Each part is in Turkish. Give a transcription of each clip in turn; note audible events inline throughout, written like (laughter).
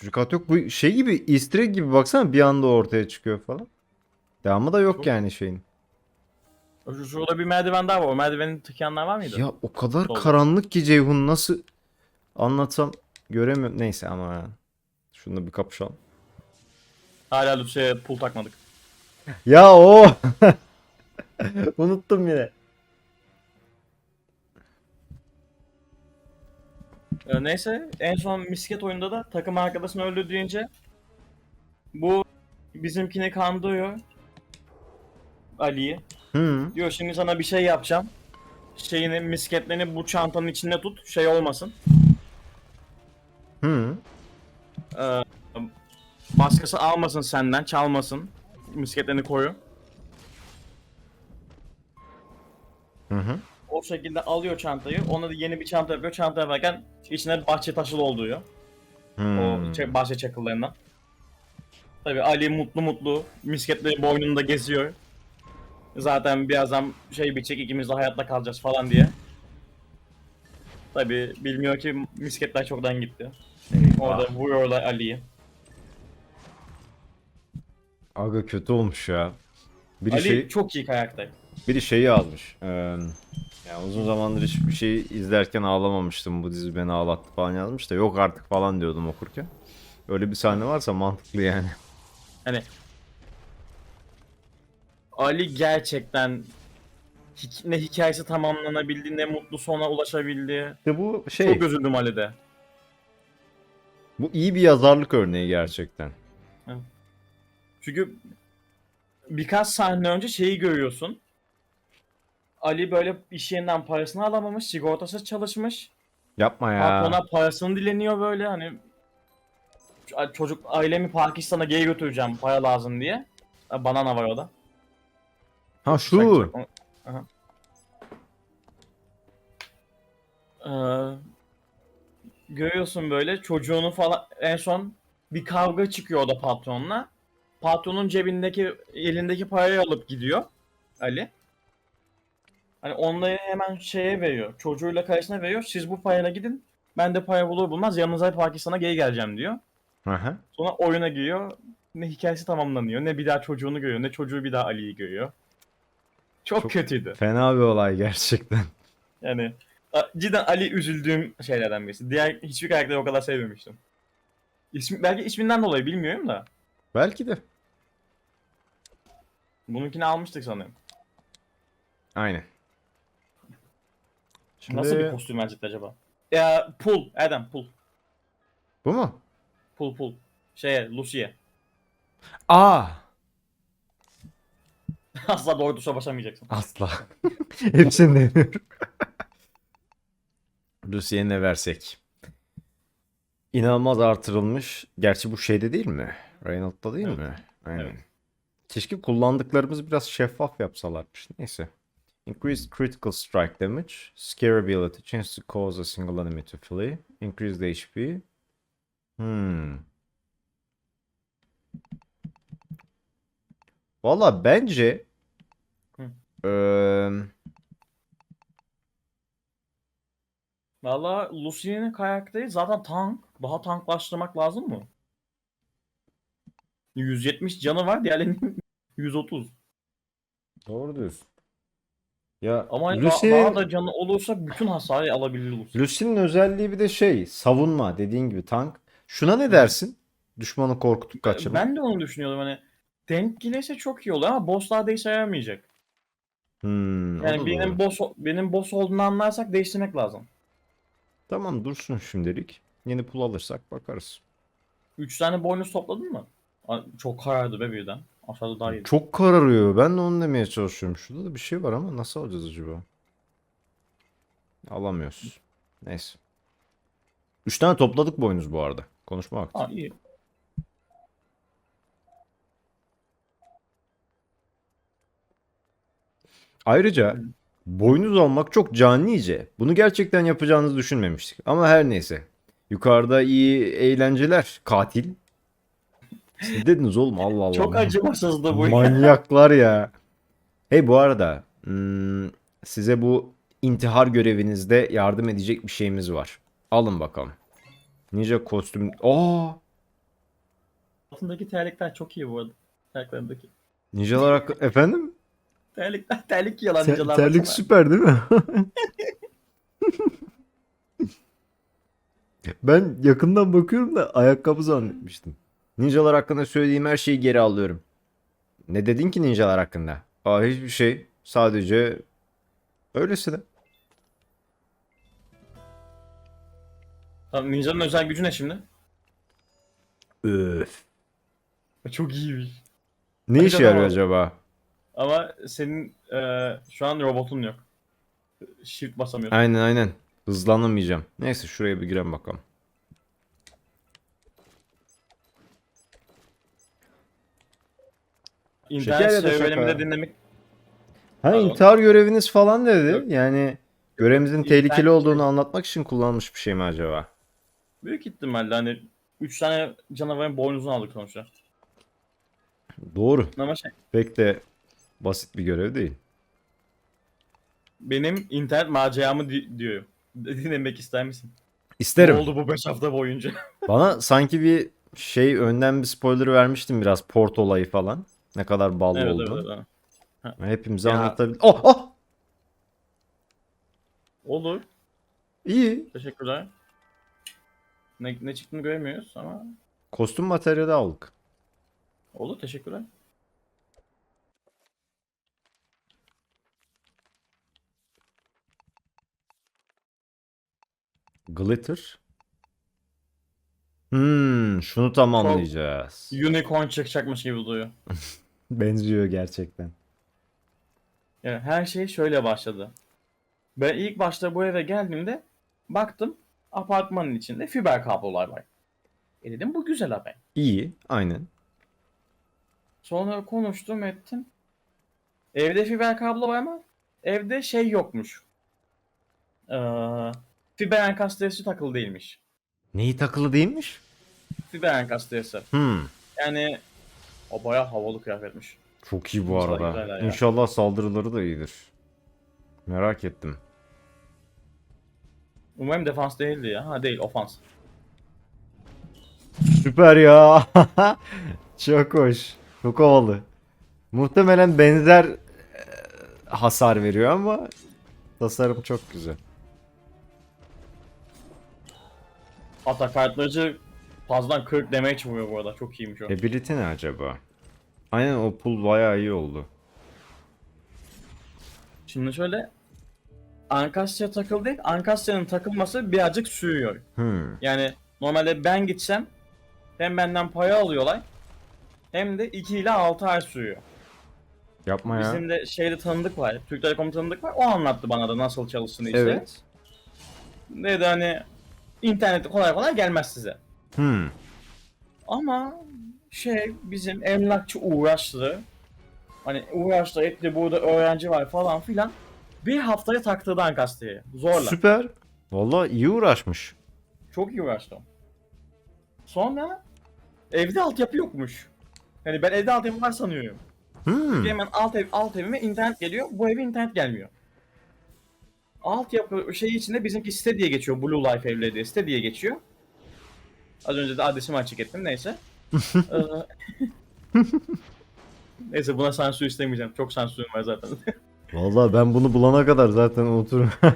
Çocuk kat yok. Bu şey gibi easter egg gibi baksana bir anda ortaya çıkıyor falan. Devamı da yok Çok- yani şeyin. Şu- Şurada bir merdiven daha var. O merdivenin tıkayanlar var mıydı? Ya o kadar Doğru. karanlık ki Ceyhun nasıl anlatsam göremiyorum. Neyse ama yani. Şunu bir kapışalım. Hala Lucy'ye pul takmadık. Ya o. (laughs) Unuttum yine. Ee, neyse en son misket oyunda da takım arkadaşını öldürdüğünce bu bizimkini kandırıyor. Ali'yi. Hı. Diyor şimdi sana bir şey yapacağım. Şeyini misketlerini bu çantanın içinde tut. Şey olmasın. Hı. Ee, başkası almasın senden. Çalmasın. Misketlerini koyu. Hı hı. O şekilde alıyor çantayı. Ona da yeni bir çanta yapıyor. Çanta yaparken içine bahçe taşı dolduruyor. O Hmm. çe- bahçe çakıllarından. Tabi Ali mutlu mutlu misketleri boynunda geziyor. Zaten birazdan şey bitecek ikimiz de hayatta kalacağız falan diye. Tabi bilmiyor ki misketler çoktan gitti. Orada vuruyorlar Ali'yi. Aga kötü olmuş ya. Biri Ali şey çok iyi karakter. biri şeyi yazmış. Ee, ya uzun zamandır hiçbir şey izlerken ağlamamıştım. Bu dizi beni ağlattı falan yazmış da yok artık falan diyordum okurken. Öyle bir sahne varsa mantıklı yani. Hani Ali gerçekten hik- ne hikayesi tamamlanabildi ne mutlu sona ulaşabildi. İşte bu şey Çok üzüldüm Ali'de. bu iyi bir yazarlık örneği gerçekten. Çünkü birkaç sahne önce şeyi görüyorsun. Ali böyle iş yerinden parasını alamamış, sigortasız çalışmış. Yapma ya. Patrona parasını dileniyor böyle hani çocuk ailemi Pakistan'a geri götüreceğim para lazım diye. Banana var orada. Ha şu. Aha. Ee, görüyorsun böyle çocuğunu falan en son bir kavga çıkıyor o da patronla. Patronun cebindeki elindeki parayı alıp gidiyor Ali. Hani onları hemen şeye veriyor. Çocuğuyla karısına veriyor. Siz bu parayla gidin. Ben de para bulur bulmaz yanınıza Pakistan'a geri geleceğim diyor. Aha. Sonra oyuna giriyor. Ne hikayesi tamamlanıyor. Ne bir daha çocuğunu görüyor. Ne çocuğu bir daha Ali'yi görüyor. Çok, Çok- kötüydü. Fena bir olay gerçekten. (laughs) Yani cidden Ali üzüldüğüm şeylerden birisi. Diğer hiçbir karakteri o kadar sevmemiştim. İsmi, belki isminden dolayı bilmiyorum da. Belki de. Bununkini almıştık sanırım. Aynen. Şimdi Nasıl bir kostüm verecekti acaba? Ya Pul, Adam Pul. bu mu? Pul Pul. Şeye, Lucy'ye. (laughs) Aa. Asla doğru tuşa basamayacaksın. Asla. (laughs) Hepsini deniyorum. (laughs) Lucy'ye ne versek? İnanılmaz artırılmış. Gerçi bu şeyde değil mi? Reynolds'da değil Evet. mi? Aynen. Evet. Keşke kullandıklarımız biraz şeffaf yapsalarmış. Neyse. Increased critical strike damage, scare ability, chance to cause a single enemy to flee, increased HP. Hmm. Valla bence eee, Valla Lucy'nin karakteri zaten tank. Daha tanklaştırmak lazım mı? 170 canı var diğerlerinin (laughs) 130. Doğru diyorsun. Ya Ama hani Lucy, daha, daha da canı olursa bütün hasarı alabilir Lucy. Lucy'nin özelliği bir de şey savunma dediğin gibi tank. Şuna ne dersin? Düşmanı korkutup kaçırma. Ben de onu düşünüyordum hani denk gelirse çok iyi olur ama bosslarda işe yaramayacak. Hmm, o Yani da benim doğru. boss benim boss olduğunu anlarsak değiştirmek lazım. Tamam dursun şimdilik. Yeni pul alırsak bakarız. 3 tane boynuz topladın mı? Aa, Çok karardı be birden. Aşağıda daha iyi. Çok kararıyor. Ben de onu demeye çalışıyorum. Şurada da bir şey var ama nasıl alacağız acaba? Alamıyoruz. Neyse. Üç tane topladık boynuz bu arada. Konuşma vakti. Aa, iyi. Ayrıca boynuz almak çok canice. Bunu gerçekten yapacağınızı düşünmemiştik. Ama her neyse. Yukarıda iyi eğlenceler. Katil. Siz dediniz oğlum Allah Allah. Çok acımasızdı bu. Manyaklar ya. Hey bu arada hmm, size bu intihar görevinizde yardım edecek bir şeyimiz var. Alın bakalım. Ninja kostüm. Aa! Altındaki terlikler çok iyi bu arada. Terliklerindeki. Ninjalar hakkı... Efendim? Terlikler terlik giyiyorlar Ter- ninjalar. terlik baksana. süper değil mi? (laughs) ben yakından bakıyorum da ayakkabı zannetmiştim. Ninjalar hakkında söylediğim her şeyi geri alıyorum. Ne dedin ki ninjalar hakkında? Aa hiçbir şey. Sadece öylesine. Tamam, ninjanın özel gücü ne şimdi? Öf. Çok iyiymiş. Ne Hadi işe yarıyor acaba? Ama senin e, şu an robotun yok. Shift basamıyorsun. Aynen aynen. Hızlanamayacağım. Neyse şuraya bir girelim bakalım. İnternet Şeker ya da şaka. dinlemek Ha Pardon. intihar göreviniz falan dedi. Yok. Yani görevimizin İnternet- tehlikeli olduğunu anlatmak için kullanılmış bir şey mi acaba? büyük ihtimalle hani 3 tane canavarın boynuzunu aldık sonuçta. Doğru. Ama şey Pek de basit bir görev değil. benim internet maceramı di- diyor. (laughs) Dinlemek ister misin? İsterim. Ne oldu bu 5 hafta boyunca? Bana sanki bir şey önden bir spoiler vermiştim biraz port olayı falan. Ne kadar ballı evet, oldu. evet, evet. Hepimize Ya- anlatabil... Oh oh! Olur. İyi. Teşekkürler. Ne, ne çıktığını göremiyoruz ama Kostüm materyali aldık. olur teşekkürler. Glitter. Hmm, şunu tamamlayacağız. Unicorn çıkacakmış gibi duruyor. (laughs) Benziyor gerçekten. Yani her şey şöyle başladı. Ben ilk başta bu eve geldiğimde baktım apartmanın içinde fiber kablolar var. E dedim bu güzel haber. İyi, aynen. Sonra konuştum ettim. Evde fiber kablo var ama evde şey yokmuş. Ee, fiber enkastresi takılı değilmiş. Neyi takılı değilmiş? Fiber enkastresi. Hmm. Yani o baya havalı kıyafetmiş. Çok iyi bu İnşallah arada. ya. İnşallah saldırıları da iyidir. Merak ettim. Umarım defans değildi ya. Ha değil ofans. Süper ya. (laughs) Çok hoş. Çok havalı. Muhtemelen benzer e, hasar veriyor ama tasarım çok güzel. Atak kartlıcı fazladan 40 damage vuruyor bu arada. Çok iyiymiş o. Ability ne acaba? Aynen o pull bayağı iyi oldu. Şimdi şöyle Ankasya takıl değil. Ankasya'nın takılması birazcık sürüyor. Hmm. Yani normalde ben gitsem hem benden paya alıyorlar hem de 2 ile 6 ay sürüyor. Yapma ya. Bizim de şeyde tanıdık var. Türk Telekom tanıdık var. O anlattı bana da nasıl çalıştığını işte. Evet. Dedi hani internette kolay kolay gelmez size. Hmm. Ama şey bizim emlakçı uğraştı. Hani uğraştı etti burada öğrenci var falan filan. Bir haftaya taktırdı Ankasya'yı. Zorla. Süper. Vallahi iyi uğraşmış. Çok iyi uğraştım. Sonra evde altyapı yokmuş. Hani ben evde altyapı var sanıyorum. Hmm. Hemen alt, ev, alt evime internet geliyor. Bu eve internet gelmiyor. Altyapı şeyi içinde bizimki site diye geçiyor. Blue Life evleri diye site diye geçiyor. Az önce de adresimi açık ettim neyse. (laughs) Ee, neyse buna sansür istemeyeceğim. Çok sansürüm var zaten. (laughs) Vallahi ben bunu bulana kadar zaten otururum. (laughs)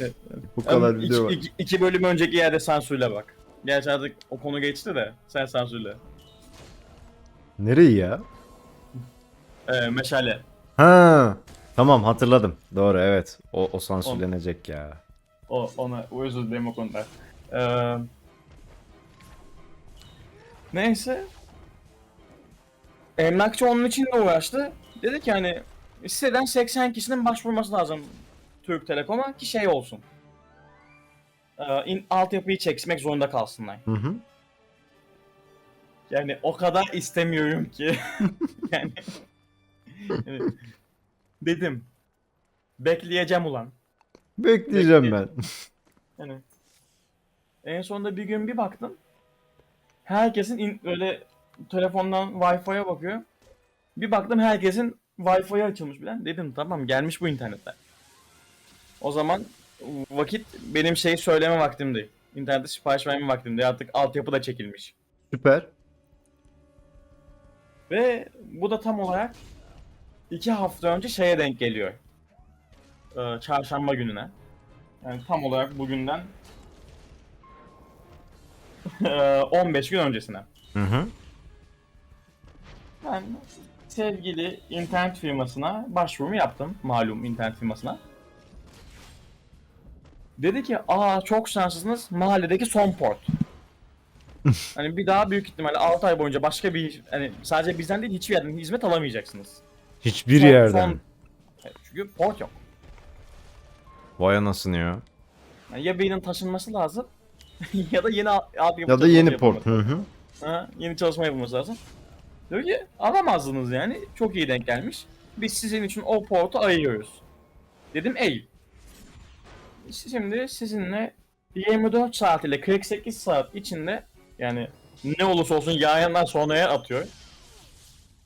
Evet. Bu kadar iki, video var. iki, iki bölüm önceki yerde sansürle bak. Gerçi artık o konu geçti de sen sansürle. Nereyi ya? Ee, meşale. Ha. Tamam hatırladım. Doğru evet. O, o sansürlenecek ya. O ona özür dilerim o konuda. Ee, neyse. Emlakçı onun için de uğraştı. Dedi ki hani siteden 80 kişinin başvurması lazım Türk Telekom'a ki şey olsun. Ee, in, altyapıyı çekmek zorunda kalsınlar. Hı hı. Yani o kadar istemiyorum ki. (laughs) yani, yani dedim. Bekleyeceğim ulan. Bekleyeceğim ben. Yani en sonunda bir gün bir baktım. Herkesin in, böyle telefondan Wi-Fi'ye bakıyor. Bir baktım herkesin Wi-Fi'ye açılmış bilen. Dedim tamam gelmiş bu internetten. O zaman vakit benim şeyi söyleme vaktimdi. İnternette sipariş verme vaktimdi. Artık altyapı da çekilmiş. Süper. Ve bu da tam olarak iki hafta önce şeye denk geliyor. Ee, çarşamba gününe. Yani tam olarak bugünden 15 gün öncesine. Hı hı. Ben sevgili internet firmasına başvurumu yaptım. Malum internet firmasına. Dedi ki aa çok şanslısınız mahalledeki son port. (laughs) hani bir daha büyük ihtimalle 6 ay boyunca başka bir hani sadece bizden değil hiçbir yerden hizmet alamayacaksınız. Hiçbir Son- yerden. son- Evet, Çünkü port yok. Vay anasını ya. Yani ya birinin taşınması lazım (laughs) ya da yeni altyapı Ya da yeni port. Hı hı. Ha, yeni çalışma yapılması lazım. Diyor ki alamazdınız yani. Çok iyi denk gelmiş. Biz sizin için o portu ayırıyoruz. Dedim ey. Şimdi sizinle 24 saat ile 48 saat içinde yani ne olursa olsun yağyanlar sonraya atıyor.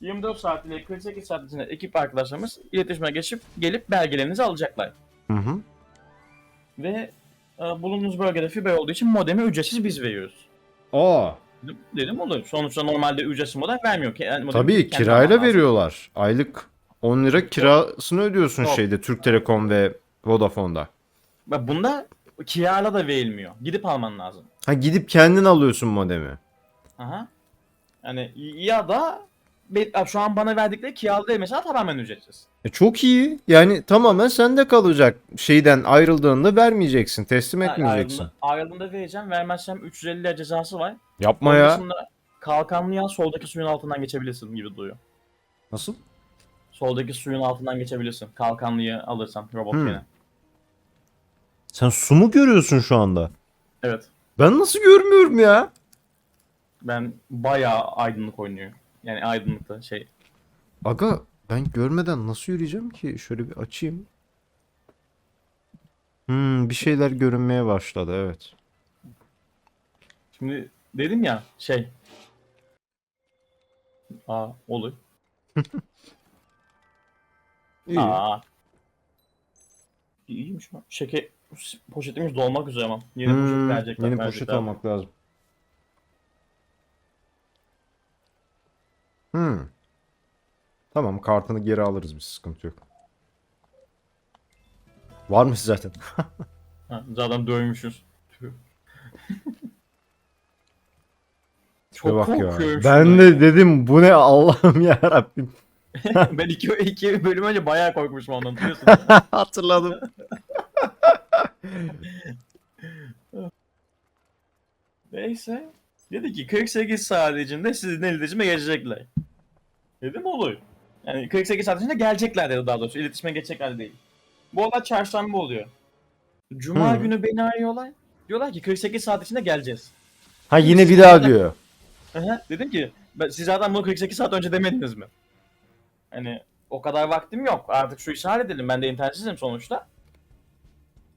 24 saat ile 48 saat içinde ekip arkadaşlarımız iletişime geçip gelip belgelerinizi alacaklar. Hı hı. Ve bulunduğunuz bölgede fiber olduğu için modemi ücretsiz biz veriyoruz. Aa, Dedim, dedim olur. Sonuçta normalde ücretsiz modem vermiyor ki. Yani modemi tabii kendi kirayla veriyorlar. Aylık 10 lira kirasını ödüyorsun Yok. şeyde Türk Telekom ve Vodafone'da. Bak bunda kirayla da verilmiyor. Gidip alman lazım. Ha gidip kendin alıyorsun modemi. Aha. Yani ya da be- şu an bana verdikleri kiralı mesela tamamen ücretsiz. E çok iyi. Yani tamamen sende kalacak. Şeyden ayrıldığında vermeyeceksin, teslim Ha, etmeyeceksin. Ayrıldığında vereceğim. Vermezsem 350 lira cezası var. Yapma Onun ya. dışında soldaki suyun altından geçebilirsin gibi duruyor. Nasıl? Soldaki suyun altından geçebilirsin. Kalkanlıyı alırsan robot Hmm. gene. Sen su mu görüyorsun şu anda? Evet. Ben nasıl görmüyorum ya? Ben bayağı aydınlık oynuyor. Yani aydınlıkta şey. Aga ben görmeden nasıl yürüyeceğim ki? Şöyle bir açayım. Hmm, bir şeyler görünmeye başladı evet. Şimdi dedim ya şey. Aa olur. (laughs) İyi. Aa. İyiymiş. Şeker poşetimiz dolmak üzere ama. Yeni Hmm, poşet verecekler. yeni verecekler. poşet almak lazım. Hmm. Tamam kartını geri alırız biz sıkıntı yok. Var mı zaten? (laughs) Ha, zaten dövmüşüz. Tüh. Şuna bak ya. korkuyorum Ben şundan de dedim bu ne Allah'ım (laughs) ya Rabbim. (laughs) ben iki, iki bölüm önce bayağı korkmuşum ondan biliyorsun. Hatırladım. Neyse. Dedi ki 48 saat içinde sizin iletişime geçecekler. Dedim olur. Yani 48 saat içinde gelecekler dedi daha doğrusu. İletişime geçecekler değil. Bu olay çarşamba oluyor. Cuma Hı. günü beni arıyorlar. Diyorlar ki 48 saat içinde geleceğiz. Ha yine bir daha diyor. Aha, Dedim ki ben, siz zaten bunu 48 saat önce demediniz mi? Hani o kadar vaktim yok. Artık şu işi halledelim. Ben de internetsizim sonuçta.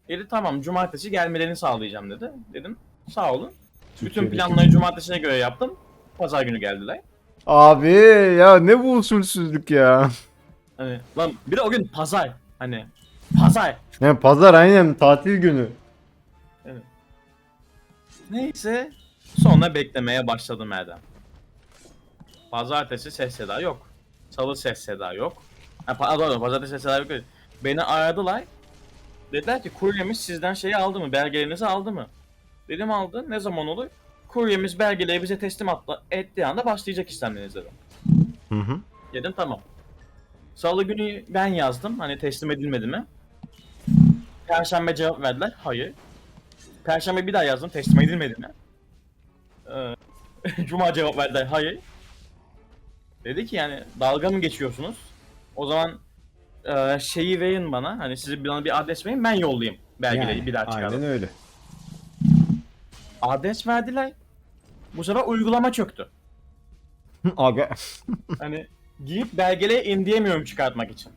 Dedi tamam cumartesi gelmelerini sağlayacağım dedi. Dedim sağ olun. Bütün Türkiye'deki- planları cumartesine göre yaptım. Pazar günü geldiler. Abi ya ne bu usulsüzlük ya. (laughs) Hani lan bir de o gün pazar. Hani pazar. Yani pazar aynen tatil günü. Neyse sonra beklemeye başladım Erdem. Pazartesi ses seda yok. Salı ses seda yok. Ha, pardon pazartesi ses seda yok. Beni aradılar. Dediler ki kuryemiz sizden şeyi aldı mı? Belgelerinizi aldı mı? Dedim aldı. Ne zaman olur? Kuryemiz belgeleri bize teslim atla, ettiği anda başlayacak işlemleriniz dedim. Hı hı. Dedim tamam. Salı günü ben yazdım. Hani teslim edilmedi mi? Perşembe cevap verdiler. Hayır. Perşembe bir daha yazdım. Teslim edilmedi mi? Ee, (laughs) Cuma cevap verdiler. Hayır. Dedi ki yani dalga mı geçiyorsunuz? O zaman e, şeyi verin bana. Hani size bana bir adres verin ben yollayayım. Belgeleri Yani, bir daha çıkardım. Aynen öyle. Adres verdiler. Bu sefer uygulama çöktü. (laughs) Aga. Hani giyip belgeleri indiremiyorum çıkartmak için.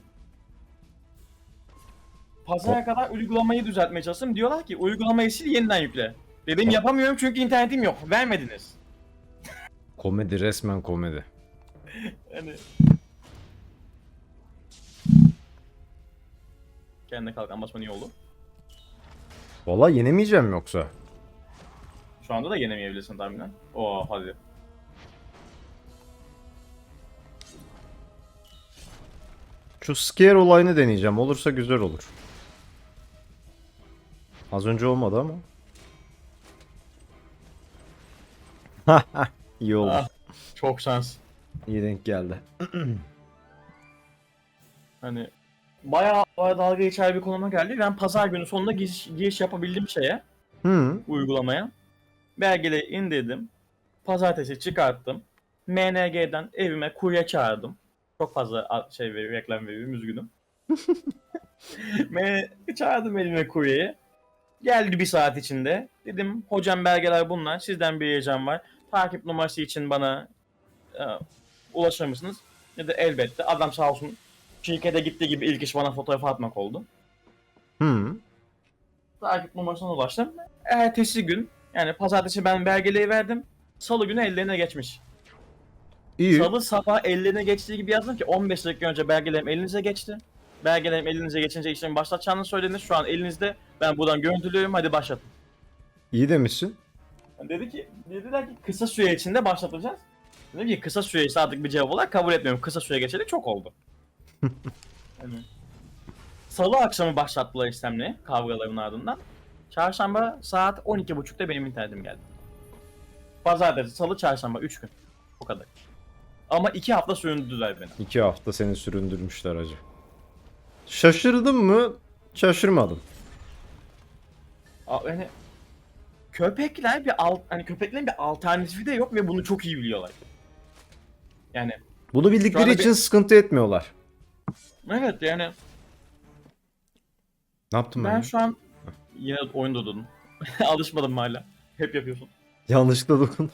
Pazara kadar uygulamayı düzeltmeye çalıştım. Diyorlar ki uygulamayı sil yeniden yükle. Dedim yapamıyorum çünkü internetim yok. Vermediniz. (laughs) Komedi resmen komedi. Yani... (laughs) Kendine kalkan basman iyi oldu. Valla yenemeyeceğim yoksa. Şu anda da yenemeyebilirsin tahminen. Oo hadi. Şu scare olayını deneyeceğim. Olursa güzel olur. Az önce olmadı ama. (laughs) İyi oldu. Ah. Çok şans. İyi denk geldi. (clears throat) Hani bayağı, bayağı dalga geçer bir konuma geldi. Ben pazar günü sonunda giriş, giriş yapabildim şeye, Hı. uygulamaya. Belgeleri indirdim. Pazartesi çıkarttım. MNG'den evime kurye çağırdım. Çok fazla şey veriyor, reklam veriyorum, üzgünüm. (laughs) Çağırdım evime kuryeyi. Geldi bir saat içinde. Dedim hocam belgeler bunlar. Sizden bir ricam var. Takip numarası için bana e, ulaşır mısınız? Dedi elbette. Adam sağ olsun şirkete gittiği gibi ilk iş bana fotoğraf atmak oldu. Hı. Takip numarasına ulaştım. Ertesi gün yani pazartesi ben belgeleri verdim. Salı günü ellerine geçmiş. İyi. Salı sabah ellerine geçtiği gibi yazdım ki 15 dakika önce belgelerim elinize geçti. Belgelerim elinize geçince işlemi başlatacağını söylediniz. Şu an elinizde. Ben buradan görüntülüyorum. Hadi başlatın. İyi demişsin. Dedi ki, dediler ki kısa süre içinde başlatacağız. Dedim ki kısa süre ise artık bir cevap olarak kabul etmiyorum. Kısa süre geçeli çok oldu. (laughs) yani, Salı akşamı başlattılar işlemleri kavgaların ardından. Çarşamba saat 12.30'da benim internetim geldi. Pazartesi, salı, çarşamba 3 gün. O kadar. Ama 2 hafta süründürdüler beni. İki hafta seni süründürmüşler acı. Şaşırdın mı? Şaşırmadım. Aa, Yani köpekler bir alt, hani köpeklerin bir alternatifi de yok ve bunu çok iyi biliyorlar. Yani Bunu bildikleri anda için bir- sıkıntı etmiyorlar. evet yani Ne yaptım ben? Ben ya? şu an yine oyunda durdum. (laughs) Alışmadım hala. Hep yapıyorsun. Yanlışlıkla dokun.